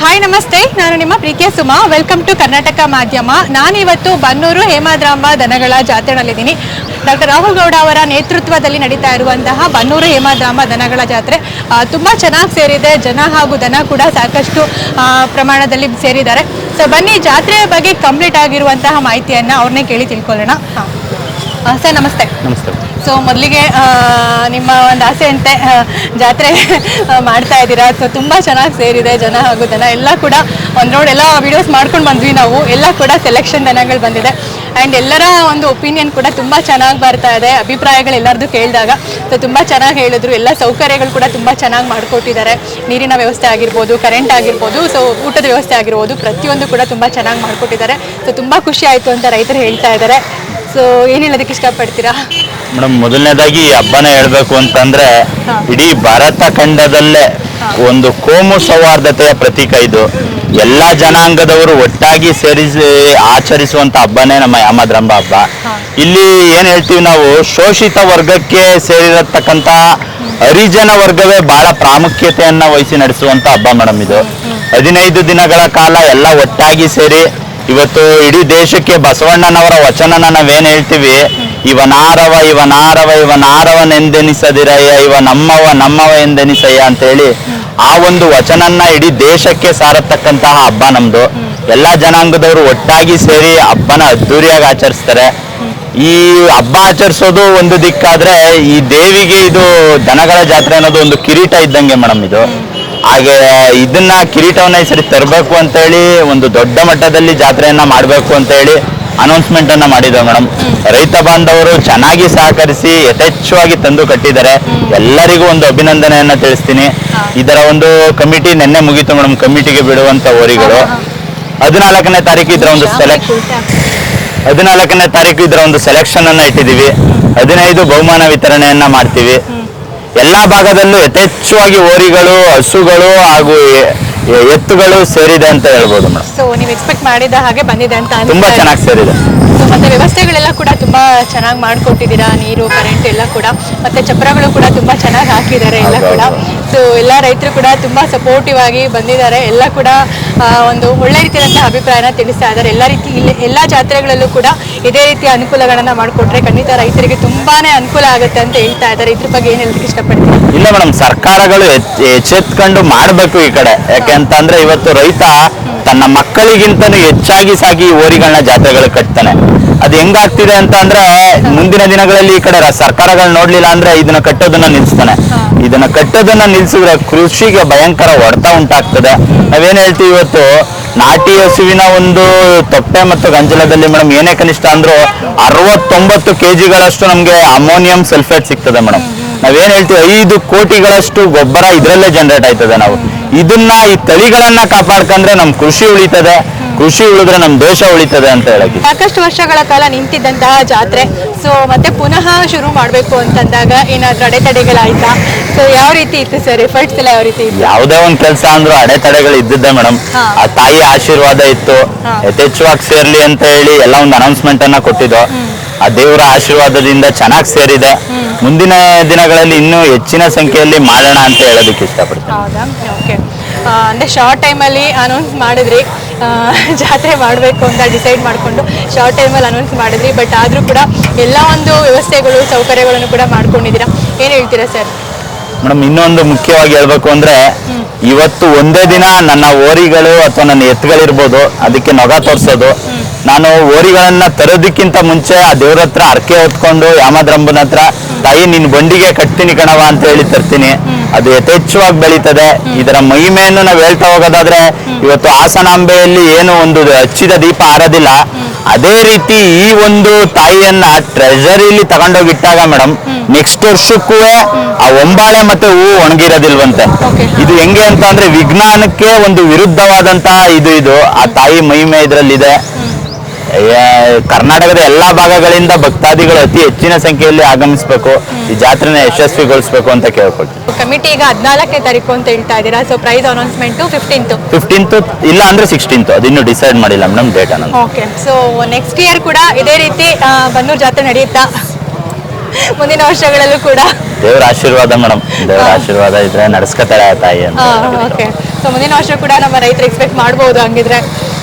Hi ನಮಸ್ತೆ. ನಾನು ನಿಮ್ಮ ಪ್ರೀತಿಯ ಸುಮಾ. ವೆಲ್ಕಮ್ ಟು ಕರ್ನಾಟಕ ಮಾಧ್ಯಮ. ನಾನಿವತ್ತು ಬನ್ನೂರು ಹೇಮಾದ್ರಾಂಬ ದನಗಳ ಜಾತ್ರೆನಲ್ಲಿದ್ದೀನಿ ಡಾಕ್ಟರ್ ರಾಹುಲ್ ಗೌಡ ಅವರ ನೇತೃತ್ವದಲ್ಲಿ ನಡೀತಾ ಇರುವಂತಹ ಬನ್ನೂರು ಹೇಮಾದ್ರಾಂಬ ದನಗಳ ಜಾತ್ರೆ ತುಂಬ ಚೆನ್ನಾಗಿ ಸೇರಿದೆ. ಜನ ಹಾಗೂ ದನ ಕೂಡ ಸಾಕಷ್ಟು ಪ್ರಮಾಣದಲ್ಲಿ ಸೇರಿದ್ದಾರೆ. ಸೊ ಬನ್ನಿ, ಜಾತ್ರೆಯ ಬಗ್ಗೆ ಕಂಪ್ಲೀಟ್ ಆಗಿರುವಂತಹ ಮಾಹಿತಿಯನ್ನ ಅವ್ರನ್ನೇ ಕೇಳಿ ತಿಳ್ಕೊಳ್ಳೋಣ. ಸರ್ ನಮಸ್ತೆ. ನಮಸ್ತೆ. ಸೊ ಮೊದಲಿಗೆ ನಿಮ್ಮ ಒಂದು ಆಸೆಯಂತೆ ಜಾತ್ರೆ ಮಾಡ್ತಾ ಇದ್ದೀರಾ? ಸೊ ತುಂಬ ಚೆನ್ನಾಗಿ ಸೇರಿದೆ ಜನ ಹಾಗೂ ದನ. ಎಲ್ಲ ಕೂಡ ಒಂದು ರೋಡ್ ಎಲ್ಲ ವಿಡಿಯೋಸ್ ಮಾಡ್ಕೊಂಡು ಬಂದ್ವಿ ನಾವು. ಎಲ್ಲ ಕೂಡ ಸೆಲೆಕ್ಷನ್ ಜನಗಳು ಬಂದಿದೆ. ಆ್ಯಂಡ್ ಎಲ್ಲರ ಒಂದು ಒಪಿನಿಯನ್ ಕೂಡ ತುಂಬ ಚೆನ್ನಾಗಿ ಬರ್ತಾ ಇದೆ. ಅಭಿಪ್ರಾಯಗಳು ಎಲ್ಲರದ್ದು ಕೇಳಿದಾಗ. ಸೊ ತುಂಬ ಚೆನ್ನಾಗಿ ಹೇಳಿದ್ರು. ಎಲ್ಲ ಸೌಕರ್ಯಗಳು ಕೂಡ ತುಂಬ ಚೆನ್ನಾಗಿ ಮಾಡಿಕೊಟ್ಟಿದ್ದಾರೆ. ನೀರಿನ ವ್ಯವಸ್ಥೆ ಆಗಿರ್ಬೋದು ಕರೆಂಟ್ ಆಗಿರ್ಬೋದು ಸೊ ಊಟದ ವ್ಯವಸ್ಥೆ ಆಗಿರ್ಬೋದು ಪ್ರತಿಯೊಂದು ಕೂಡ ತುಂಬ ಚೆನ್ನಾಗಿ ಮಾಡಿಕೊಟ್ಟಿದ್ದಾರೆ. ಸೊ ತುಂಬ ಖುಷಿ ಆಯಿತು ಅಂತ ರೈತರು ಹೇಳ್ತಾ ಇದ್ದಾರೆ. ಸೊ ಏನು ಹೇಳೋದಕ್ಕೆ ಇಷ್ಟಪಡ್ತೀರಾ? ಮೇಡಮ್ ಮೊದಲನೇದಾಗಿ ಹಬ್ಬನೇ ಹೇಳ್ಬೇಕು ಅಂತಂದ್ರೆ. ಇಡೀ ಭಾರತ ಖಂಡದಲ್ಲೇ ಒಂದು ಕೋಮು ಸೌಹಾರ್ದತೆಯ ಪ್ರತೀಕ ಇದು. ಎಲ್ಲಾ ಜನಾಂಗದವರು ಒಟ್ಟಾಗಿ ಸೇರಿಸಿ ಆಚರಿಸುವಂತ ಹಬ್ಬನೇ ನಮ್ಮ ಯಾಮದ್ರಂಬ ಹಬ್ಬ. ಇಲ್ಲಿ ಏನ್ ಹೇಳ್ತೀವಿ ನಾವು ಶೋಷಿತ ವರ್ಗಕ್ಕೆ ಸೇರಿರತಕ್ಕಂತ ಹರಿಜನ ವರ್ಗವೇ ಬಹಳ ಪ್ರಾಮುಖ್ಯತೆಯನ್ನ ವಹಿಸಿ ನಡೆಸುವಂತ ಹಬ್ಬ ಮೇಡಮ್ ಇದು. ಹದಿನೈದು ದಿನಗಳ ಕಾಲ ಎಲ್ಲ ಒಟ್ಟಾಗಿ ಸೇರಿ ಇವತ್ತು ಇಡೀ ದೇಶಕ್ಕೆ ಬಸವಣ್ಣನವರ ವಚನನ ನಾವೇನ್ ಹೇಳ್ತೀವಿ? ಇವನಾರವ ಇವನಾರವ ಇವನಾರವನೆಂದೆನಿಸದಿರಯ್ಯ ಇವ ನಮ್ಮವ ನಮ್ಮವ ಎಂದೆನಿಸಯ್ಯ ಅಂತ ಹೇಳಿ ಆ ಒಂದು ವಚನನ್ನ ಇಡೀ ದೇಶಕ್ಕೆ ಸಾರತಕ್ಕಂತಹ ಹಬ್ಬ ನಮ್ದು. ಎಲ್ಲಾ ಜನಾಂಗದವರು ಒಟ್ಟಾಗಿ ಸೇರಿ ಹಬ್ಬನ ಅದ್ದೂರಿಯಾಗಿ ಆಚರಿಸ್ತಾರೆ. ಈ ಹಬ್ಬ ಆಚರಿಸೋದು ಒಂದು ದಿಕ್ಕಾದ್ರೆ ಈ ದೇವಿಗೆ ಇದು ದನಗಳ ಜಾತ್ರೆ ಅನ್ನೋದು ಒಂದು ಕಿರೀಟ ಇದ್ದಂಗೆ ಮೇಡಮ್ ಇದು. ಹಾಗೆ ಇದನ್ನ ಕಿರೀಟವನ್ನ ಈ ಸರಿ ತರಬೇಕು ಅಂತ ಹೇಳಿ ಒಂದು ದೊಡ್ಡ ಮಟ್ಟದಲ್ಲಿ ಜಾತ್ರೆಯನ್ನ ಮಾಡಬೇಕು ಅಂತ ಹೇಳಿ ಅನೌನ್ಸ್ಮೆಂಟ್ ಅನ್ನ ಮಾಡಿದ್ರು ಮೇಡಮ್ ರೈತ ಬಾಂಧವರು ಚೆನ್ನಾಗಿ ಸಹಕರಿಸಿ ಯಥೇಚ್ಛವಾಗಿ ತಂದು ಕಟ್ಟಿದ್ದಾರೆ. ಎಲ್ಲರಿಗೂ ಒಂದು ಅಭಿನಂದನೆಯನ್ನ ತಿಳಿಸ್ತೀನಿ. ಇದರ ಒಂದು ಕಮಿಟಿ ನಿನ್ನೆ ಮುಗೀತು ಮೇಡಮ್ ಕಮಿಟಿಗೆ ಬಿಡುವಂತ ಓರಿಗಳು ಹದಿನಾಲ್ಕನೇ ತಾರೀಕು ಇದರ ಒಂದು ಸೆಲೆಕ್ಟ್ ಹದಿನಾಲ್ಕನೇ ತಾರೀಕು ಇದರ ಒಂದು ಸೆಲೆಕ್ಷನ್ ಅನ್ನ ಇಟ್ಟಿದ್ದೀವಿ. ಹದಿನೈದು ಬಹುಮಾನ ವಿತರಣೆಯನ್ನ ಮಾಡ್ತೀವಿ. ಎಲ್ಲಾ ಭಾಗದಲ್ಲೂ ಯಥೇಚ್ಛವಾಗಿ ಹೋರಿಗಳು ಹಸುಗಳು ಹಾಗೂ ಎತ್ತುಗಳು ಸೇರಿದೆ ಅಂತ ಹೇಳ್ಬೋದು ಮೇಡಮ್. ಸೊ ನೀವು ಎಕ್ಸ್ಪೆಕ್ಟ್ ಮಾಡಿದ ಹಾಗೆ ಬಂದಿದೆ ಅಂತ ತುಂಬಾ ಚೆನ್ನಾಗಿ ಸೇರಿದೆ. So, ಮತ್ತೆ ವ್ಯವಸ್ಥೆಗಳೆಲ್ಲ ಕೂಡ ತುಂಬಾ ಚೆನ್ನಾಗಿ ಮಾಡ್ಕೊಟ್ಟಿದ್ದೀರಾ? ನೀರು ಕರೆಂಟ್ ಎಲ್ಲ ಕೂಡ. ಮತ್ತೆ ಚಪ್ರಗಳು ಕೂಡ ತುಂಬಾ ಚೆನ್ನಾಗಿ ಹಾಕಿದ್ದಾರೆ ಎಲ್ಲ ಕೂಡ. ಸೊ ಎಲ್ಲ ರೈತರು ಕೂಡ ತುಂಬಾ ಸಪೋರ್ಟಿವ್ ಆಗಿ ಬಂದಿದ್ದಾರೆ. ಎಲ್ಲ ಕೂಡ ಆ, ಒಂದು ಒಳ್ಳೆ ರೀತಿಯಂತ ಅಭಿಪ್ರಾಯನ ತಿಳಿಸ್ತಾ ಇದ್ದಾರೆ. ಎಲ್ಲ ರೀತಿ ಇಲ್ಲಿ ಎಲ್ಲ ಜಾತ್ರೆಗಳಲ್ಲೂ ಕೂಡ ಇದೇ ರೀತಿಯ ಅನುಕೂಲಗಳನ್ನ ಮಾಡಿಕೊಟ್ರೆ ಖಂಡಿತ ರೈತರಿಗೆ ತುಂಬಾನೇ ಅನುಕೂಲ ಆಗುತ್ತೆ ಅಂತ ಹೇಳ್ತಾ ಇದ್ದಾರೆ. ಇದ್ರ ಬಗ್ಗೆ ಏನ್ ಹೇಳಕ್ ಇಷ್ಟಪಡ್ತೀನಿ ಇಲ್ಲ ಮೇಡಮ್ ಸರ್ಕಾರಗಳು ಎಚ್- ಎಚ್ಚೆತ್ಕೊಂಡು ಮಾಡಬೇಕು ಈ ಕಡೆ. ಯಾಕೆ ಅಂತಂದ್ರೆ ಇವತ್ತು ರೈತ ತನ್ನ ಮಕ್ಕಳಿಗಿಂತನೂ ಹೆಚ್ಚಾಗಿ ಸಾಗಿ ಓರಿಗಳನ್ನ ಜಾತ್ರೆಗಳು ಕಟ್ತಾನೆ. ಅದು ಹೆಂಗಾಗ್ತಿದೆ ಅಂತ ಅಂದ್ರೆ ಮುಂದಿನ ದಿನಗಳಲ್ಲಿ ಈ ಕಡೆ ಸರ್ಕಾರಗಳು ನೋಡ್ಲಿಲ್ಲ ಅಂದ್ರೆ ಇದನ್ನ ಕಟ್ಟೋದನ್ನ ನಿಲ್ಸ್ತಾನೆ. ಇದನ್ನ ಕಟ್ಟೋದನ್ನ ನಿಲ್ಸಿದ್ರೆ ಕೃಷಿಗೆ ಭಯಂಕರ ಹೊಡೆತ ಉಂಟಾಗ್ತದೆ. ನಾವೇನ್ ಹೇಳ್ತೀವಿ ಇವತ್ತು, ನಾಟಿ ಹಸುವಿನ ಒಂದು ತೊಟ್ಟೆ ಮತ್ತು ಗಂಜಲದಲ್ಲಿ ಮೇಡಮ್ ಏನೇ ಕನಿಷ್ಠ ಅಂದ್ರೂ ಅರವತ್ತೊಂಬತ್ತು ಕೆಜಿಗಳಷ್ಟು ನಮ್ಗೆ ಅಮೋನಿಯಂ ಸಲ್ಫೇಟ್ ಸಿಗ್ತದೆ ಮೇಡಮ್. ನಾವೇನ್ ಹೇಳ್ತೀವಿ ಐದು ಕೋಟಿಗಳಷ್ಟು ಗೊಬ್ಬರ ಇದರಲ್ಲೇ ಜನರೇಟ್ ಆಯ್ತದೆ ನಾವು. ಇದನ್ನ ಈ ತಳಿಗಳನ್ನ ಕಾಪಾಡ್ಕೊಂಡ್ರೆ ನಮ್ ಕೃಷಿ ಉಳಿತದೆ ಕೃಷಿ ಉಳಿದ್ರೆ ನಮ್ ದೇಶ ಉಳಿತದೆ ಅಂತ ಹೇಳಕ್ಕೆ ಸಾಕಷ್ಟು ವರ್ಷಗಳ ಕಾಲ ನಿಂತಿದ್ದಂತಹ ಜಾತ್ರೆ. ಸೊ ಮತ್ತೆ ಪುನಃ ಶುರು ಮಾಡಬೇಕು ಅಂತಂದಾಗ ಏನಾದ್ರೂ ಅಡೆತಡೆಗಳಾಯ್ತಾ? ಸೊ ಯಾವ ರೀತಿ ಇತ್ತು ಸರ್ ಎಫರ್ಟ್ಸ್ ಎಲ್ಲ ಯಾವ ರೀತಿ ಇತ್ತು? ಯಾವುದೇ ಒಂದ್ ಕೆಲಸ ಅಂದ್ರೂ ಅಡೆತಡೆಗಳು ಇದ್ದಿದ್ದೆ ಮೇಡಮ್ ಆ ತಾಯಿ ಆಶೀರ್ವಾದ ಇತ್ತು. ಯಥೇಚ್ಛವಾಗಿ ಸೇರ್ಲಿ ಅಂತ ಹೇಳಿ ಎಲ್ಲ ಒಂದು ಅನೌನ್ಸ್ಮೆಂಟ್ ಅನ್ನ ಕೊಟ್ಟಿದ್ದು ಆ ದೇವರ ಆಶೀರ್ವಾದದಿಂದ ಚೆನ್ನಾಗಿ ಸೇರಿದೆ. ಮುಂದಿನ ದಿನಗಳಲ್ಲಿ ಇನ್ನೂ ಹೆಚ್ಚಿನ ಸಂಖ್ಯೆಯಲ್ಲಿ ಮಾಡೋಣ ಅಂತ ಹೇಳೋದಕ್ಕೆ ಇಷ್ಟಪಡ್ತೀನಿ. ಹೌದಾ? ಓಕೆ. ಅಂದರೆ ಶಾರ್ಟ್ ಟೈಮಲ್ಲಿ ಅನೌನ್ಸ್ ಮಾಡಿದ್ರಿ. ಜಾತ್ರೆ ಮಾಡಬೇಕು ಅಂತ ಡಿಸೈಡ್ ಮಾಡಿಕೊಂಡು ಶಾರ್ಟ್ ಟೈಮಲ್ಲಿ ಅನೌನ್ಸ್ ಮಾಡಿದ್ರಿ. ಬಟ್ ಆದರೂ ಕೂಡ ಎಲ್ಲ ಒಂದು ವ್ಯವಸ್ಥೆಗಳು, ಸೌಕರ್ಯಗಳನ್ನು ಕೂಡ ಮಾಡ್ಕೊಂಡಿದ್ದೀರಾ? ಏನು ಹೇಳ್ತೀರಾ ಸರ್? ಮೇಡಮ್, ಇನ್ನೊಂದು ಮುಖ್ಯವಾಗಿ ಹೇಳ್ಬೇಕು ಅಂದ್ರೆ, ಇವತ್ತು ಒಂದೇ ದಿನ ನನ್ನ ಓರಿಗಳು ಅಥವಾ ನನ್ನ ಎತ್ತುಗಳಿರ್ಬೋದು, ಅದಕ್ಕೆ ನೊಗ ತೋರ್ಸೋದು. ನಾನು ಓರಿಗಳನ್ನ ತರೋದಕ್ಕಿಂತ ಮುಂಚೆ ಆ ದೇವ್ರ ಹತ್ರ ಅರ್ಕೆ ಹೊತ್ಕೊಂಡು, ಯಾಮದ್ರಂಬನ ಹತ್ರ, ತಾಯಿ, ನಿನ್ ಬಂಡಿಗೆ ಕಟ್ತೀನಿ ಕಣವ ಅಂತ ಹೇಳಿ ತರ್ತೀನಿ. ಅದು ಯಥೇಚ್ಛವಾಗಿ ಬೆಳೀತದೆ. ಇದರ ಮಹಿಮೆಯನ್ನು ನಾವು ಹೇಳ್ತಾ ಹೋಗೋದಾದ್ರೆ, ಇವತ್ತು ಹಾಸನಾಂಬೆಯಲ್ಲಿ ಏನು ಒಂದು ಹಚ್ಚಿದ ದೀಪ ಆರೋದಿಲ್ಲ. ಅದೇ ರೀತಿ ಈ ಒಂದು ತಾಯಿಯನ್ನ ಟ್ರೆಜರಿಲಿ ತಗೊಂಡೋಗಿಟ್ಟಾಗ ಮೇಡಮ್ ನೆಕ್ಸ್ಟ್ ವರ್ಷಕ್ಕೂ ಆ ಒಂಬಾಳೆ ಮತ್ತೆ ಹೂ ಒಣಗಿರೋದಿಲ್ವಂತೆ. ಇದು ಹೆಂಗೆ ಅಂತ ಅಂದ್ರೆ ವಿಜ್ಞಾನಕ್ಕೆ ಒಂದು ವಿರುದ್ಧವಾದಂತಹ ಇದು ಇದು. ಆ ತಾಯಿ ಮಹಿಮೆ ಇದರಲ್ಲಿದೆ ಕರ್ನಾಟಕದ ಎಲ್ಲಾ ಭಾಗಗಳಿಂದ ಭಕ್ತಾದಿಗಳು ಅತಿ ಹೆಚ್ಚಿನ ಸಂಖ್ಯೆಯಲ್ಲಿ ಆಗಮಿಸಬೇಕು ಈ ಜಾತ್ರೆನ ಯಶಸ್ವಿಗೊಳಿಸಬೇಕು ಅಂತ ಕೇಳ್ಕೊಳ್ತೀವಿ ಕಮಿಟಿ ಈಗ ಹದಿನಾಲ್ಕನೇ ತಾರೀಕು ಅಂತ ಹೇಳ್ತಾ ಇದ್ದೀರಾ? So price announcement fifteenth fifteenth ಇಲ್ಲ ಅಂದ್ರೆ ಸಿಕ್ಸ್ಟೀನ್ತ್ ಅದು ಇನ್ನೂ ಡಿಸೈಡ್ ಮಾಡಿಲ್ಲ ಮೇಡಮ್ ಡೇಟ್ ಅನ್ನೋದು. ಓಕೆ ಸೊ ನೆಕ್ಸ್ಟ್ ಇಯರ್ ಕೂಡ ಇದೇ ರೀತಿ ಬನ್ನೂರು ಜಾತ್ರೆ ನಡೆಯುತ್ತಾ? ಮುಂದಿನ ವರ್ಷಗಳಲ್ಲೂ ಕೂಡ. ದೇವರ ಆಶೀರ್ವಾದ ಮೇಡಮ್ ದೇವರ ಆಶೀರ್ವಾದ ಇದ್ರೆ ನಡೆಸ್ಕೊತಾರೆ ತಾಯಿ ಅಂತ ಓಕೆ ಸೊ ಮುಂದಿನ ವರ್ಷ ಕೂಡ ನಮ್ಮ ರೈತರು ಎಕ್ಸ್ಪೆಕ್ಟ್ ಮಾಡ್ಬೋದು ಹಂಗಿದ್ರೆ.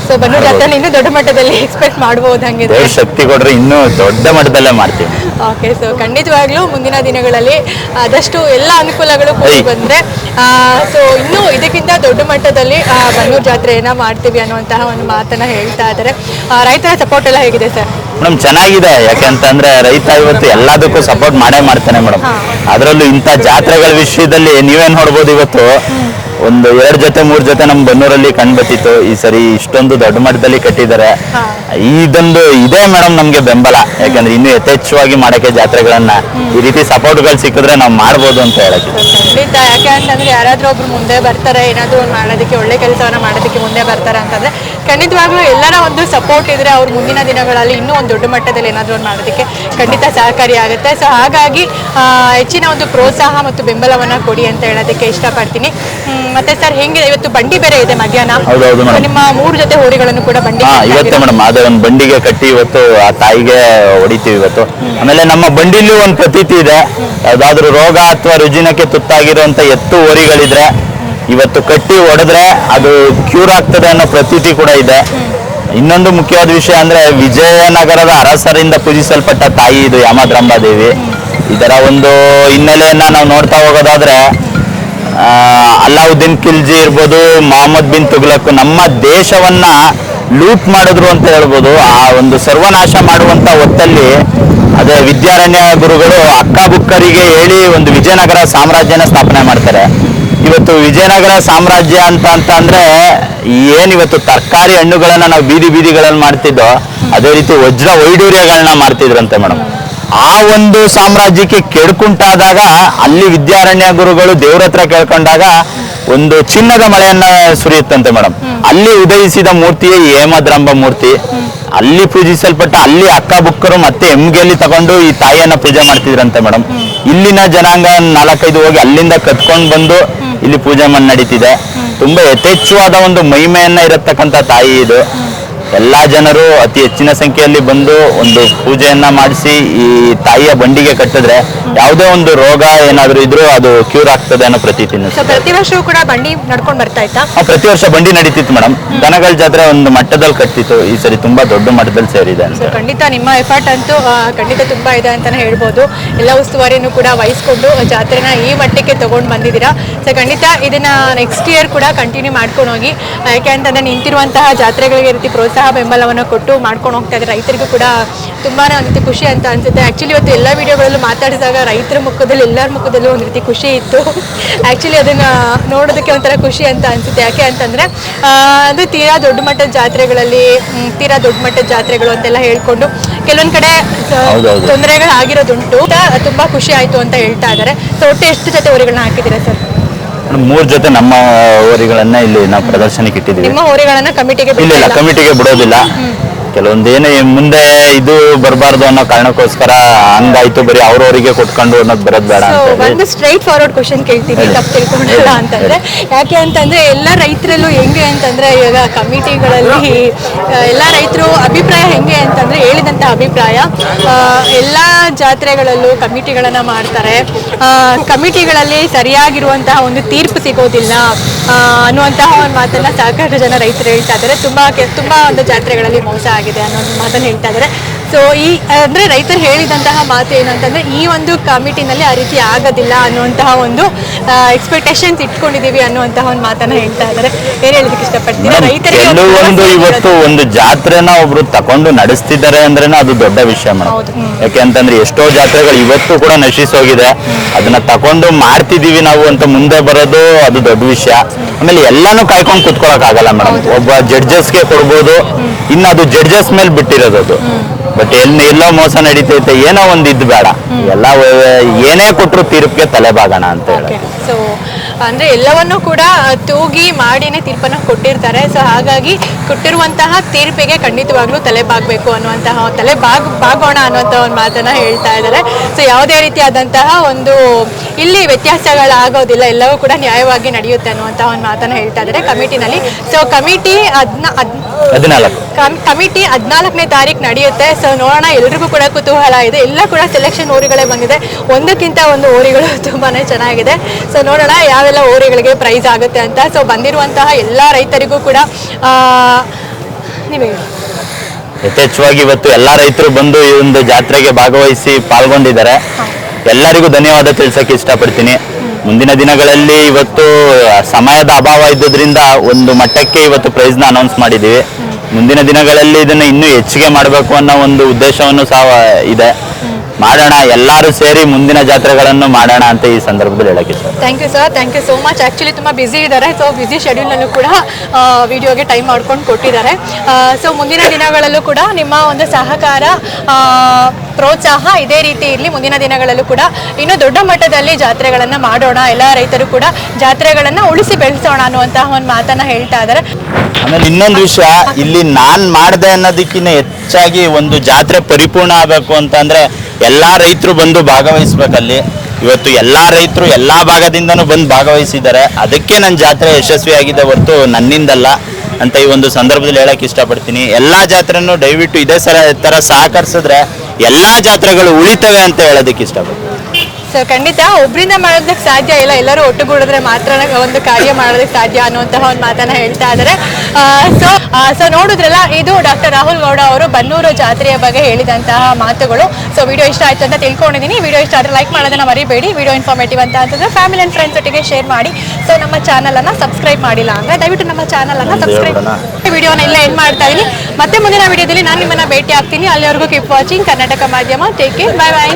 ಸೊ ಬನ್ನೂರು ಜಾತ್ರೆ ಇನ್ನೂ ದೊಡ್ಡ ಮಟ್ಟದಲ್ಲಿ ಎಕ್ಸ್ಪೆಕ್ಟ್ ಮಾಡ್ಬೋದು ಹಂಗಿದ್ರೆ. ದೇವ್ರ ಶಕ್ತಿ ಕೊಡ್ರೆ ಇನ್ನೂ ದೊಡ್ಡ ಮಟ್ಟದಲ್ಲೇ ಮಾಡ್ತೀವಿ. ಓಕೆ ಸೊ ಖಂಡಿತವಾಗ್ಲೂ ಮುಂದಿನ ದಿನಗಳಲ್ಲಿ ಆದಷ್ಟು ಎಲ್ಲ ಅನುಕೂಲಗಳು ಕೂಡಿ. ಬಂದ್ರೆ ಸೊ ಇನ್ನೂ ಇದಕ್ಕಿಂತ ದೊಡ್ಡ ಮಟ್ಟದಲ್ಲಿ ಆ, ಬನ್ನೂರು ಜಾತ್ರೆಯನ್ನ ಮಾಡ್ತೀವಿ ಅನ್ನುವಂತಹ ಒಂದು ಮಾತನ್ನ ಹೇಳ್ತಾ ಇದ್ದಾರೆ. ಆ, ರೈತರ ಸಪೋರ್ಟ್ ಎಲ್ಲ ಹೇಗಿದೆ ಸರ್ ಮೇಡಮ್ ಚೆನ್ನಾಗಿದೆ. ಯಾಕೆಂತಂದ್ರೆ ರೈತ ಇವತ್ತು ಎಲ್ಲದಕ್ಕೂ ಸಪೋರ್ಟ್ ಮಾಡೇ ಮಾಡ್ತಾನೆ ಮೇಡಮ್. ಅದರಲ್ಲೂ ಇಂಥ ಜಾತ್ರೆಗಳ ವಿಷಯದಲ್ಲಿ ನೀವೇ ನೋಡ್ಬೋದು ಇವತ್ತು? ಒಂದು ಎರಡು ಜೊತೆ ಮೂರ್ ಜೊತೆ ನಮ್ ಬನ್ನೂರಲ್ಲಿ ಕಂಡ್ಬತ್ತಿತ್ತು ಈ ಸರಿ ಇಷ್ಟೊಂದು ದೊಡ್ಡ ಮಟ್ಟದಲ್ಲಿ ಕಟ್ಟಿದ್ದಾರೆ. ಇದೊಂದು ಇದೇ ಮೇಡಮ್ ನಮ್ಗೆ ಬೆಂಬಲ. ಯಾಕಂದ್ರೆ ಇನ್ನು ಯಥೇಚ್ಛವಾಗಿ ಮಾಡಕ್ಕೆ ಜಾತ್ರೆಗಳನ್ನ ಈ ರೀತಿ ಸಪೋರ್ಟ್ಗಳು ಸಿಕ್ಕಿದ್ರೆ ನಾವು ಮಾಡ್ಬೋದು ಅಂತ ಹೇಳಕ್ಕೆ. ಖಂಡಿತ. ಯಾಕೆ ಅಂತಂದ್ರೆ ಯಾರಾದ್ರೂ ಒಬ್ರು ಮುಂದೆ ಬರ್ತಾರೆ ಏನಾದ್ರು ಒಂದ್ ಮಾಡೋದಕ್ಕೆ ಒಳ್ಳೆ ಕೆಲಸವನ್ನ ಮಾಡೋದಕ್ಕೆ ಮುಂದೆ ಬರ್ತಾರೆ ಅಂತಂದ್ರೆ ಖಂಡಿತವಾಗ್ಲೂ ಎಲ್ಲರ ಒಂದು ಸಪೋರ್ಟ್ ಇದ್ರೆ ಅವ್ರು ಮುಂದಿನ ದಿನಗಳಲ್ಲಿ ಇನ್ನೂ ಒಂದು ದೊಡ್ಡ ಮಟ್ಟದಲ್ಲಿ ಏನಾದ್ರೂ ಒಂದು ಮಾಡೋದಕ್ಕೆ ಖಂಡಿತ ಸಹಕಾರಿಯಾಗುತ್ತೆ ಸೊ ಹಾಗಾಗಿ ಹೆಚ್ಚಿನ ಒಂದು ಪ್ರೋತ್ಸಾಹ ಮತ್ತು ಬೆಂಬಲವನ್ನ ಕೊಡಿ ಅಂತ ಹೇಳೋದಕ್ಕೆ ಇಷ್ಟಪಡ್ತೀನಿ. ಮತ್ತೆ ಸರ್ ಹೆಂಗಿದೆ? ಇವತ್ತು ಬಂಡಿ ಬೇರೆ ಇದೆ ಮಧ್ಯಾಹ್ನ. ನಿಮ್ಮ ಮೂರು ಜೊತೆ ಹೋರಿಗಳನ್ನು ಕೂಡ ಬಂಡಿ ಇವತ್ತೇ ಮೇಡಮ್. ಅದೇ ಒಂದು ಬಂಡಿಗೆ ಕಟ್ಟಿ ಇವತ್ತು ಆ ತಾಯಿಗೆ ಹೊಡಿತೀವಿ ಇವತ್ತು. ಆಮೇಲೆ ನಮ್ಮ ಬಂಡಿಲಿ ಒಂದು ಪ್ರತೀತಿ ಇದೆ. ಯಾವ್ದಾದ್ರು ರೋಗ ಅಥವಾ ರುಜಿನಕ್ಕೆ ತುತ್ತಾಗಿರುವಂತ ಎತ್ತು ಹೋರಿಗಳಿದ್ರೆ ಇವತ್ತು ಕಟ್ಟಿ ಹೊಡೆದ್ರೆ ಅದು ಕ್ಯೂರ್ ಆಗ್ತದೆ ಅನ್ನೋ ಪ್ರತೀತಿ ಕೂಡ ಇದೆ. ಇನ್ನೊಂದು ಮುಖ್ಯವಾದ ವಿಷಯ ಅಂದ್ರೆ ವಿಜಯನಗರದ ಅರಸರಿಂದ ಪೂಜಿಸಲ್ಪಟ್ಟ ತಾಯಿ ಇದು ಯಾಮದ್ರಂಬಾದೇವಿ. ಇದರ ಒಂದು ಹಿನ್ನೆಲೆಯನ್ನ ನಾವು ನೋಡ್ತಾ ಹೋಗೋದಾದ್ರೆ ಅಲ್ಲಾವುದ್ದೀನ್ ಖಿಲ್ಜಿ ಇರ್ಬೋದು, ಮೊಹಮ್ಮದ್ ಬಿನ್ ತುಗ್ಲಕ್ ನಮ್ಮ ದೇಶವನ್ನ ಲೂಟ್ ಮಾಡಿದ್ರು ಅಂತ ಹೇಳ್ಬೋದು. ಆ ಒಂದು ಸರ್ವನಾಶ ಮಾಡುವಂತ ಹೊತ್ತಲ್ಲಿ ಅದೇ ವಿದ್ಯಾರಣ್ಯ ಗುರುಗಳು ಅಕ್ಕಬುಕ್ಕರಿಗೆ ಹೇಳಿ ಒಂದು ವಿಜಯನಗರ ಸಾಮ್ರಾಜ್ಯನ ಸ್ಥಾಪನೆ ಮಾಡ್ತಾರೆ. ಇವತ್ತು ವಿಜಯನಗರ ಸಾಮ್ರಾಜ್ಯ ಅಂತ ಅಂತ ಅಂದ್ರೆ ಏನಿವತ್ತು ತರಕಾರಿ ಹಣ್ಣುಗಳನ್ನ ನಾವು ಬೀದಿ ಬೀದಿಗಳಲ್ಲಿ ಮಾಡ್ತಿದ್ದೋ, ಅದೇ ರೀತಿ ವಜ್ರ ವೈಡೂರ್ಯಗಳನ್ನ ಮಾಡ್ತಿದ್ರಂತೆ ಮೇಡಮ್. ಆ ಒಂದು ಸಾಮ್ರಾಜ್ಯಕ್ಕೆ ಕೆಡ್ಕುಂಟಾದಾಗ ಅಲ್ಲಿ ವಿದ್ಯಾರಣ್ಯ ಗುರುಗಳು ದೇವ್ರ ಹತ್ರ ಕೇಳ್ಕೊಂಡಾಗ ಒಂದು ಚಿನ್ನದ ಮಳೆಯನ್ನ ಸುರಿಯುತ್ತಂತೆ ಮೇಡಮ್ ಅಲ್ಲಿ ಉದಯಿಸಿದ ಮೂರ್ತಿಯೇ ಹೇಮದ್ರಂಬ ಮೂರ್ತಿ. ಅಲ್ಲಿ ಪೂಜಿಸಲ್ಪಟ್ಟ, ಅಲ್ಲಿ ಅಕ್ಕ ಬುಕ್ಕರು ಮತ್ತೆ ಎಮ್ಗೆಯಲ್ಲಿ ತಗೊಂಡು ಈ ತಾಯಿಯನ್ನ ಪೂಜೆ ಮಾಡ್ತಿದ್ರಂತೆ ಮೇಡಮ್ ಇಲ್ಲಿನ ಜನಾಂಗ ನಾಲ್ಕೈದು ಹೋಗಿ ಅಲ್ಲಿಂದ ಕತ್ಕೊಂಡು ಬಂದು ಇಲ್ಲಿ ಪೂಜೆ ಮಾಡಿ ನಡೀತಿದೆ. ತುಂಬಾ ಯಥೇಚ್ಛವಾದ ಒಂದು ಮಹಿಮೆಯನ್ನ ಇರತಕ್ಕಂತ ತಾಯಿ ಇದು. ಎಲ್ಲಾ ಜನರು ಅತಿ ಹೆಚ್ಚಿನ ಸಂಖ್ಯೆಯಲ್ಲಿ ಬಂದು ಒಂದು ಪೂಜೆಯನ್ನ ಮಾಡಿಸಿ ಈ ತಾಯಿಯ ಬಂಡಿಗೆ ಕಟ್ಟಿದ್ರೆ ಯಾವುದೇ ಒಂದು ರೋಗ ಏನಾದರೂ ಇದ್ರೂ ಅದು ಕ್ಯೂರ್ ಆಗ್ತದೆ ಅನ್ನೋ ಪ್ರತಿ ಸೊ ಪ್ರತಿ ವರ್ಷವೂ ಕೂಡ ಬಂಡಿ ನಡ್ಕೊಂಡು ಬರ್ತಾ ಇತ್ತಾ? ಪ್ರತಿ ವರ್ಷ ಬಂಡಿ ನಡೀತಿತ್ತು ಮೇಡಮ್ ದನಗಳ ಜಾತ್ರೆ ಒಂದು ಮಟ್ಟದಲ್ಲಿ ಕಟ್ತಿತ್ತು ಈ ಸರಿ ತುಂಬಾ ದೊಡ್ಡ ಮಟ್ಟದಲ್ಲಿ ಸೇರಿದೆ ಅಂತ. ಖಂಡಿತ ನಿಮ್ಮ ಎಫರ್ಟ್ ಅಂತೂ ಆ, ಖಂಡಿತ ತುಂಬಾ ಇದೆ ಅಂತಾನೆ ಹೇಳ್ಬೋದು. ಎಲ್ಲ ಉಸ್ತುವಾರಿನೂ ಕೂಡ ವಹಿಸ್ಕೊಂಡು ಜಾತ್ರೆನ ಈ ಮಟ್ಟಕ್ಕೆ ತಗೊಂಡು ಬಂದಿದ್ದೀರಾ? ಸೊ ಖಂಡಿತ ಇದನ್ನ ನೆಕ್ಸ್ಟ್ ಇಯರ್ ಕೂಡ ಕಂಟಿನ್ಯೂ ಮಾಡ್ಕೊಂಡು ಹೋಗಿ ಯಾಕೆ ಅಂತಂದ್ರೆ ನಿಂತಿರುವಂತಹ ಜಾತ್ರೆಗಳಿಗೆ ಈ ರೀತಿ ಪ್ರೋತ್ಸಾಹ ಬೆಂಬಲವನ್ನು ಕೊಟ್ಟು ಮಾಡ್ಕೊಂಡು ಹೋಗ್ತಾ ಇದ್ದಾರೆ. ರೈತರಿಗೂ ಕೂಡ ತುಂಬಾ ಒಂದು ರೀತಿ ಖುಷಿ ಅಂತ ಅನ್ಸುತ್ತೆ. ಆ್ಯಕ್ಚುಲಿ ಇವತ್ತು ಎಲ್ಲ ವಿಡಿಯೋಗಳಲ್ಲೂ ಮಾತಾಡಿದಾಗ ರೈತರ ಮುಖದಲ್ಲಿ ಎಲ್ಲರ ಮುಖದಲ್ಲೂ ಒಂದು ರೀತಿ ಖುಷಿ ಇತ್ತು. ಆ್ಯಕ್ಚುಲಿ ಅದನ್ನು ನೋಡೋದಕ್ಕೆ ಒಂಥರ ಖುಷಿ ಅಂತ ಅನಿಸುತ್ತೆ. ಯಾಕೆ ಅಂತಂದರೆ ಅದು ತೀರಾ ದೊಡ್ಡ ಮಟ್ಟದ ಜಾತ್ರೆಗಳಲ್ಲಿ ತೀರಾ ದೊಡ್ಡ ಮಟ್ಟದ ಜಾತ್ರೆಗಳು ಅಂತೆಲ್ಲ ಹೇಳ್ಕೊಂಡು ಕೆಲವೊಂದು ಕಡೆ ತೊಂದರೆಗಳಾಗಿರೋದುಂಟು. ತುಂಬ ಖುಷಿ ಆಯಿತು ಅಂತ ಹೇಳ್ತಾ ಇದ್ದಾರೆ. ಸೊ ಒಟ್ಟು ಎಷ್ಟು ಜೊತೆ ಊರುಗಳನ್ನ ಹಾಕಿದ್ದೀರಾ ಸರ್? ಮೂರ್ ಜೊತೆ ನಮ್ಮ ಹೋರಿಗಳನ್ನ ಇಲ್ಲಿ ನಾವು ಪ್ರದರ್ಶನಕ್ಕೆ ಇಟ್ಟಿದ್ದೀವಿ. ನಿಮ್ಮ ಕಮಿಟಿಗೆ ಇಲ್ಲ ಇಲ್ಲ ಕಮಿಟಿಗೆ ಬಿಡೋದಿಲ್ಲ. ಕೆಲವೊಂದೇನು ಮುಂದೆ ಇದು ಬರಬಾರ್ದು ಅನ್ನೋ ಕಾರಣಕ್ಕೋಸ್ಕರ ಹಂಗಾಯ್ತು ಬರೀ ಅವ್ರವರಿಗೆ ಕೊಟ್ಕೊಂಡು ಅನ್ನೋದು ಬರೋದು ಬೇಡ ಅಂತ ಹೇಳಿ ಒಂದು ಸ್ಟ್ರೈಟ್ ಫಾರ್ವರ್ಡ್ ಕ್ವಶನ್ ಕೇಳ್ತೀನಿ ತಪ್ಪು ತಿಳ್ಕೊಂಡಿಲ್ಲ ಅಂತಂದ್ರೆ. ಯಾಕೆ ಅಂತಂದ್ರೆ ಎಲ್ಲ ರೈತರಲ್ಲೂ ಹೆಂಗೆ ಅಂತಂದ್ರೆ ಈಗ ಕಮಿಟಿಗಳಲ್ಲಿ ಎಲ್ಲ ರೈತರು ಅಭಿಪ್ರಾಯ ಹೆಂಗೆ ಅಂತಂದ್ರೆ ಹೇಳಿದಂತ ಅಭಿಪ್ರಾಯ. ಆ, ಎಲ್ಲ ಜಾತ್ರೆಗಳಲ್ಲೂ ಕಮಿಟಿಗಳನ್ನ ಮಾಡ್ತಾರೆ. ಆ, ಕಮಿಟಿಗಳಲ್ಲಿ ಸರಿಯಾಗಿರುವಂತಹ ಒಂದು ತೀರ್ಪು ಸಿಗೋದಿಲ್ಲ. ಅನ್ನುವಂತಹ ಒಂದು ಮಾತನ್ನ ಸಾಕಷ್ಟು ಜನ ರೈತರು ಹೇಳ್ತಾ ಇದ್ದಾರೆ. ತುಂಬಾ ತುಂಬಾ ಒಂದು ಜಾತ್ರೆಗಳಲ್ಲಿ ಮೋಸ ಆಗಿದೆ ಅನ್ನೋ ಒಂದು ಮಾತನ್ನ ಹೇಳ್ತಾ ಇದ್ದಾರೆ. ಸೊ ಈ ಅಂದ್ರೆ ರೈತರು ಹೇಳಿದಂತಹ ಮಾತು ಏನಂತಂದ್ರೆ ಈ ಒಂದು ಕಮಿಟಿನಲ್ಲಿ ಆ ರೀತಿ ಆಗೋದಿಲ್ಲ ಅನ್ನುವಂತಹ ಒಂದು ಎಕ್ಸ್ಪೆಕ್ಟೇಷನ್ಸ್ ಇಟ್ಕೊಂಡಿದ್ದೀವಿ ಅನ್ನುವಂತಹ ಒಂದು ಮಾತನ್ನ ಹೇಳ್ತಾ ಇದ್ದಾರೆ. ಏನು ಹೇಳೋದಕ್ಕೆ ಇಷ್ಟಪಡ್ತೀರಾ? ರೈತರಿಗೆ ಒಂದು ಕೆಲವೊಂದು ಇವತ್ತು ಒಂದು ಜಾತ್ರೆನ ಒಬ್ರು ತಕೊಂಡು ನಡೆಸ್ತಿದ್ದಾರೆ ಅಂದ್ರೆ ಅದು ದೊಡ್ಡ ವಿಷಯ ಮೇಡಮ್ ಯಾಕೆ ಅಂತಂದ್ರೆ ಎಷ್ಟೋ ಜಾತ್ರೆಗಳು ಇವತ್ತು ಕೂಡ ನಶಿಸೋಗಿದೆ. ಅದನ್ನ ತಕೊಂಡು ಮಾಡ್ತಿದೀವಿ ನಾವು ಅಂತ ಮುಂದೆ ಬರೋದು ಅದು ದೊಡ್ಡ ವಿಷಯ. ಆಮೇಲೆ ಎಲ್ಲಾನು ಕಾಯ್ಕೊಂಡು ಕುತ್ಕೊಳಕ್ ಆಗಲ್ಲ ಮೇಡಮ್ ಒಬ್ಬ ಜಡ್ಜಸ್ಗೆ ಕೊಡ್ಬೋದು ಇನ್ನು ಅದು ಜಡ್ಜಸ್ ಮೇಲೆ ಬಿಟ್ಟಿರೋದು ಅದು. ಬಟ್ ಎಲ್ಲಿ ಎಲ್ಲೋ ಮೋಸ ನಡೀತೈತೆ ಏನೋ ಒಂದು ಇದ್ ಬೇಡ. ಎಲ್ಲ ಏನೇ ಕೊಟ್ಟರು ತೀರ್ಪಿಗೆ ತಲೆ ಬಾಗೋಣ ಅಂತ ಹೇಳಿ ಅಂದ್ರೆ ಎಲ್ಲವನ್ನೂ ಕೂಡ ತೂಗಿ ಮಾಡಿನೇ ತೀರ್ಪನ್ನು ಕೊಟ್ಟಿರ್ತಾರೆ. ಸೊ ಹಾಗಾಗಿ ಕೊಟ್ಟಿರುವಂತಹ ತೀರ್ಪಿಗೆ ಖಂಡಿತವಾಗ್ಲೂ ತಲೆ ಬಾಗಬೇಕು ಅನ್ನುವಂತಹ ತಲೆ ಬಾಗ್ ಬಾಗೋಣ ಅನ್ನುವಂಥ ಒಂದು ಮಾತನ್ನ ಹೇಳ್ತಾ ಇದ್ದಾರೆ. ಸೊ ಯಾವುದೇ ರೀತಿಯಾದಂತಹ ಒಂದು ಇಲ್ಲಿ ವ್ಯತ್ಯಾಸಗಳಾಗೋದಿಲ್ಲ ಎಲ್ಲವೂ ಕೂಡ ನ್ಯಾಯವಾಗಿ ನಡೆಯುತ್ತೆ ಅನ್ನುವಂತಹ ಒಂದು ಮಾತನ್ನ ಹೇಳ್ತಾ ಇದ್ದಾರೆ ಕಮಿಟಿನಲ್ಲಿ. ಸೊ ಕಮಿಟಿ ಅದನ್ನ ಹದಿನಾಲ್ಕು. ಕಮಿಟಿ ಹದಿನಾಲ್ಕನೇ ತಾರೀಕು ನಡೆಯುತ್ತೆ. ಸೊ ನೋಡೋಣ ಎಲ್ರಿಗೂ ಕೂಡ ಕುತೂಹಲ ಇದೆ. ಎಲ್ಲ ಕೂಡ ಸೆಲೆಕ್ಷನ್ ಊರಿಗಳೇ ಬಂದಿದೆ. ಒಂದಕ್ಕಿಂತ ಒಂದು ಊರಿಗಳು ತುಂಬಾನೇ ಚೆನ್ನಾಗಿದೆ. ಸೊ ನೋಡೋಣ ಯಾವ ಯಾವೆಲ್ಲ ಓರೆಗಳಿಗೆ ಪ್ರೈಸ್ ಆಗುತ್ತೆ ಅಂತ. ಸೊ ಬಂದಿರುವಂತಹ ಎಲ್ಲ ರೈತರಿಗೂ ಕೂಡ ನೀವೇ ಯಥೇಚ್ಛವಾಗಿ ಇವತ್ತು ಎಲ್ಲ ರೈತರು ಬಂದು ಈ ಒಂದು ಜಾತ್ರೆಗೆ ಭಾಗವಹಿಸಿ ಪಾಲ್ಗೊಂಡಿದ್ದಾರೆ. ಎಲ್ಲರಿಗೂ ಧನ್ಯವಾದ ತಿಳಿಸಕ್ಕೆ ಇಷ್ಟಪಡ್ತೀನಿ. ಮುಂದಿನ ದಿನಗಳಲ್ಲಿ ಇವತ್ತು ಸಮಯದ ಅಭಾವ ಇದ್ದುದರಿಂದ ಒಂದು ಮಟ್ಟಕ್ಕೆ ಇವತ್ತು ಪ್ರೈಸ್ನ ಅನೌನ್ಸ್ ಮಾಡಿದ್ದೀವಿ. ಮುಂದಿನ ದಿನಗಳಲ್ಲಿ ಇದನ್ನು ಇನ್ನೂ ಹೆಚ್ಚಿಗೆ ಮಾಡಬೇಕು ಅನ್ನೋ ಒಂದು ಉದ್ದೇಶವನ್ನು ಸಹ ಇದೆ. ಮಾಡೋಣ ಎಲ್ಲರೂ ಸೇರಿ ಮುಂದಿನ ಜಾತ್ರೆಗಳನ್ನು ಮಾಡೋಣ ಅಂತ ಈ ಸಂದರ್ಭದಲ್ಲಿ ಹೇಳಕ್ಕೆ thank you sir thank you so much actually ತುಂಬ ಬ್ಯುಸಿ ಇದ್ದಾರೆ. ಸೊ ಬ್ಯುಸಿ ಶೆಡ್ಯೂಲ್ನಲ್ಲೂ ಕೂಡ ವಿಡಿಯೋಗೆ ಟೈಮ್ ಮಾಡ್ಕೊಂಡು ಕೊಟ್ಟಿದ್ದಾರೆ. ಸೊ ಮುಂದಿನ ದಿನಗಳಲ್ಲೂ ಕೂಡ ನಿಮ್ಮ ಒಂದು ಸಹಕಾರ ಪ್ರೋತ್ಸಾಹ ಇದೇ ರೀತಿ ಇರಲಿ. ಮುಂದಿನ ದಿನಗಳಲ್ಲೂ ಕೂಡ ಇನ್ನೂ ದೊಡ್ಡ ಮಟ್ಟದಲ್ಲಿ ಜಾತ್ರೆಗಳನ್ನು ಮಾಡೋಣ. ಎಲ್ಲ ರೈತರು ಕೂಡ ಜಾತ್ರೆಗಳನ್ನು ಉಳಿಸಿ ಬೆಳೆಸೋಣ ಅನ್ನುವಂತಹ ಒಂದು ಮಾತನ್ನು ಹೇಳ್ತಾ ಇದ್ದಾರೆ. ಆಮೇಲೆ ಇನ್ನೊಂದು ವಿಷಯ ಇಲ್ಲಿ ನಾನ್ ಮಾಡ್ದೆ ಅನ್ನೋದಕ್ಕಿಂತ ಹೆಚ್ಚಾಗಿ ಒಂದು ಜಾತ್ರೆ ಪರಿಪೂರ್ಣ ಆಗಬೇಕು ಅಂತಂದ್ರೆ ಎಲ್ಲಾ ರೈತರು ಬಂದು ಭಾಗವಹಿಸ್ಬೇಕಲ್ಲಿ. ಇವತ್ತು ಎಲ್ಲ ರೈತರು ಎಲ್ಲ ಭಾಗದಿಂದನೂ ಬಂದು ಭಾಗವಹಿಸಿದ್ದಾರೆ. ಅದಕ್ಕೆ ನನ್ನ ಜಾತ್ರೆ ಯಶಸ್ವಿಯಾಗಿದೆ ಹೊರತು ನನ್ನಿಂದಲ್ಲ ಅಂತ ಈ ಒಂದು ಸಂದರ್ಭದಲ್ಲಿ ಹೇಳಕ್ ಇಷ್ಟಪಡ್ತೀನಿ. ಎಲ್ಲಾ ಜಾತ್ರೆನೂ ದಯವಿಟ್ಟು ಇದೇ ಸರ ತರ ಸಹಕರಿಸಿದ್ರೆ ಎಲ್ಲಾ ಜಾತ್ರೆಗಳು ಉಳಿತವೆ ಅಂತ ಹೇಳೋದಕ್ಕೆ ಇಷ್ಟಪಡ್ತೀನಿ. ಸೊ ಖಂಡಿತ ಒಬ್ಬರಿಂದ ಮಾಡೋದಕ್ಕೆ ಸಾಧ್ಯ ಇಲ್ಲ. ಎಲ್ಲರೂ ಒಟ್ಟುಗೂಡಿದ್ರೆ ಮಾತ್ರ ಒಂದು ಕಾರ್ಯ ಮಾಡೋದಕ್ಕೆ ಸಾಧ್ಯ ಅನ್ನುವಂತಹ ಒಂದು ಮಾತನ್ನ ಹೇಳ್ತಾ ಇದ್ದಾರೆ. ಸೊ ಸೊ ನೋಡಿದ್ರಲ್ಲ ಇದು ಡಾಕ್ಟರ್ ರಾಹುಲ್ ಗೌಡ ಅವರು ಬನ್ನೂರು ಜಾತ್ರೆಯ ಬಗ್ಗೆ ಹೇಳಿದಂತಹ ಮಾತುಗಳು. ಸೊ ವಿಡಿಯೋ ಇಷ್ಟ ಆಯ್ತು ಅಂತ ತಿಳ್ಕೊಂಡಿದ್ದೀನಿ. ವಿಡಿಯೋ ಇಷ್ಟ ಆದರೆ ಲೈಕ್ ಮಾಡೋದನ್ನ ಮರಿಬೇಡಿ. ವಿಡಿಯೋ ಇನ್ಫಾರ್ಮೇಟಿವ್ ಅಂತ ಅಂತಂದ್ರೆ ಫ್ಯಾಮಿಲಿ ಅಂಡ್ ಫ್ರೆಂಡ್ಸ್ ಒಟ್ಟಿಗೆ ಶೇರ್ ಮಾಡಿ. ಸೊ ನಮ್ಮ ಚಾನಲನ್ನು ಸಬ್ಸ್ಕ್ರೈಬ್ ಮಾಡಿಲ್ಲ ಅಂದ್ರೆ ದಯವಿಟ್ಟು ನಮ್ಮ ಚಾನಲನ್ನು ಸಬ್ಸ್ಕ್ರೈಬ್. ವಿಡಿಯೋನ ಎಲ್ಲ ಎಂಡ್ ಮಾಡ್ತಾ ಇದ್ದೀನಿ. ಮತ್ತೆ ಮುಂದಿನ ವಿಡಿಯೋದಲ್ಲಿ ನಾನು ನಿಮ್ಮನ್ನ ಭೇಟಿ ಆಗ್ತೀನಿ. ಅಲ್ಲಿವರೆಗೂ ಕೀಪ್ ವಾಚಿಂಗ್ ಕರ್ನಾಟಕ ಮಾಧ್ಯಮ. Take care bye bye